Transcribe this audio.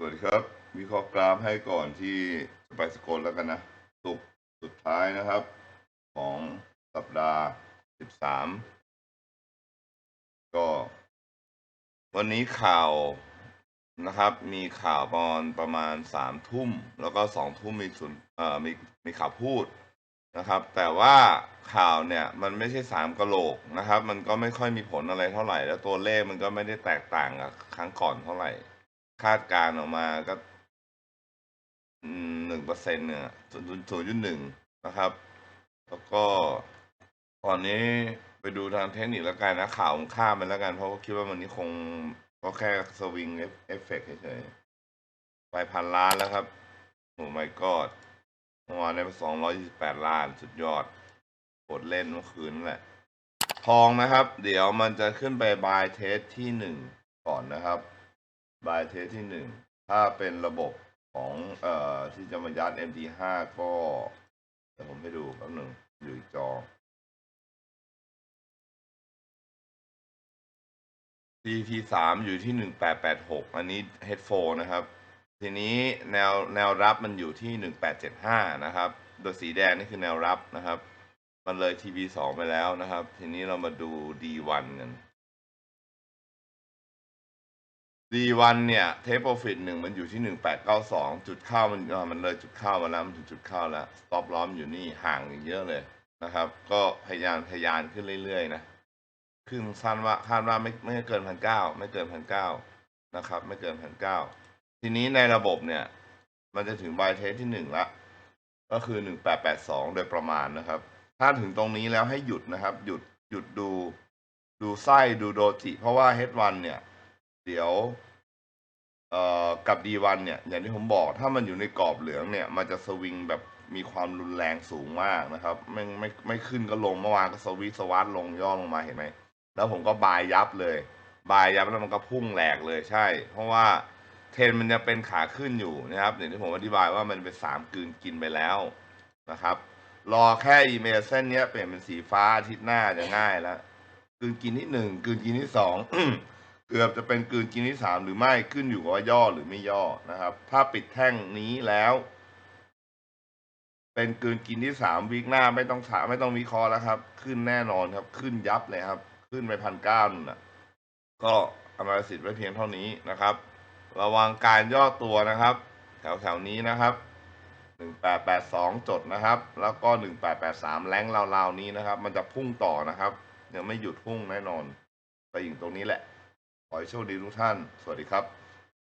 สวัสดีครับ วิเคราะห์กราฟให้ก่อนที่จะไปสกลแล้วกันนะสุกสุดท้ายนะครับ ของสัปดาห์ 13 ก็ วันนี้ข่าวนะครับ มีข่าวตอนประมาณสามทุ่ม แล้วก็สองทุ่มมีสุนเอ่อมีมีข่าวพูดนะครับ แต่ว่าข่าวเนี่ยมันไม่ใช่สามกะโหลกนะครับ มันก็ไม่ค่อยมีผลอะไรเท่าไหร่ แล้วตัวเลขมันก็ไม่ได้แตกต่างกับครั้งก่อนเท่าไหร่ คาดการณ์ออกมาก็หนึ่งเปอร์เซ็นต์เนี่ยศูนย์ศูนย์จุดหนึ่งนะครับ แล้วก็ตอนนี้ไปดูทางเทคนิคแล้วกันนะข่าวข้ามไปแล้วกัน เพราะว่าคิดว่ามันนี้คงก็แค่สวิงเอฟเฟกเฉยๆไปพันล้านแล้วครับโอ้ไม่กอดเมื่อวานได้ไปสองร้อยยี่สิบแปดล้านสุดยอดกดเล่นเมื่อคืนนั่นแหละ ทองนะครับ เดี๋ยวมันจะขึ้นไปบายเทสที่หนึ่งก่อนนะครับ บายเทสที่หนึ่งถ้าเป็นระบบของเอ่อที่จะมายัด MT5 ก็เดี๋ยวผมให้ดูแป๊บหนึ่งอยู่อีกจอ CT สามอยู่ที่หนึ่งแปดแปดหกอันนี้ headphone นะครับ ทีนี้แนวแนวรับมันอยู่ที่หนึ่งแปดเจ็ดห้านะครับ โดยสีแดงนี่คือแนวรับนะครับ มันเลย TP สองไปแล้วนะครับ ทีนี้เรามาดู D1 กัน D1 เนี่ยเทปโปรฟิตหนึ่งมันอยู่ที่หนึ่งแปดเก้าสองจุดเข้ามันอ่ามันเลยจุดเข้ามาแล้วมันถึงจุดเข้าแล้ว stop loss อยู่นี่ห่างอีกเยอะเลยนะครับ ก็พยายามทยานขึ้นเรื่อยๆนะครึ่งสั้นว่าคาดว่าไม่ไม่เกินพันเก้าไม่เกินพันเก้านะครับ ไม่เกินพันเก้าทีนี้ในระบบเนี่ย มันจะถึงบายเทสที่หนึ่งละก็คือหนึ่งแปดแปดสองโดยประมาณนะครับ ถ้าถึงตรงนี้แล้วให้หยุดนะครับ หยุดหยุดดู ดูไส้ดูโดจิ เพราะว่า H1 เนี่ย เดี๋ยวเอ่อกับ D1 เนี่ย อย่างที่ผมบอกถ้ามันอยู่ในกรอบเหลืองเนี่ย มันจะสวิงแบบมีความรุนแรงสูงมากนะครับ ไม่ไม่ไม่ขึ้นก็ลงเมื่อวานก็สวิสวัสดลงย่อลงมาเห็นไหมแล้วผมก็บายยับเลย บายยับแล้วมันก็พุ่งแหลกเลยใช่ เพราะว่าเทรนมันจะเป็นขาขึ้นอยู่นะครับอย่างที่ผมอธิบายว่ามันเป็นสามกืนกินไปแล้วนะครับ รอแค่อีเมลเส้นเนี้ยเปลี่ยนเป็นสีฟ้าอาทิตย์หน้าจะง่ายแล้วกืนกินที่หนึ่งกืนกินที่สอง เกือบจะเป็นกืนกินที่สามหรือไม่ขึ้นอยู่กับว่าย่อหรือไม่ย่อนะครับ ถ้าปิดแท่งนี้แล้ว เป็นกืนกินที่สามวีคหน้าไม่ต้องถามไม่ต้องวิเคราะห์แล้วครับ ขึ้นแน่นอนครับ ขึ้นยับเลยครับ ขึ้นไปพันเก้านั่นน่ะ ก็อนาสิทธิ์ไว้เพียงเท่านี้นะครับ ระวังการย่อตัวนะครับ แถวแถวๆนี้นะครับหนึ่งแปดแปดสองจดนะครับ แล้วก็หนึ่งแปดแปดสามแรงราวๆนี้นะครับ มันจะพุ่งต่อนะครับยังไม่หยุดพุ่งแน่นอนไปอยู่ตรงนี้แหละ ขอให้โชคดีทุกท่าน สวัสดีครับ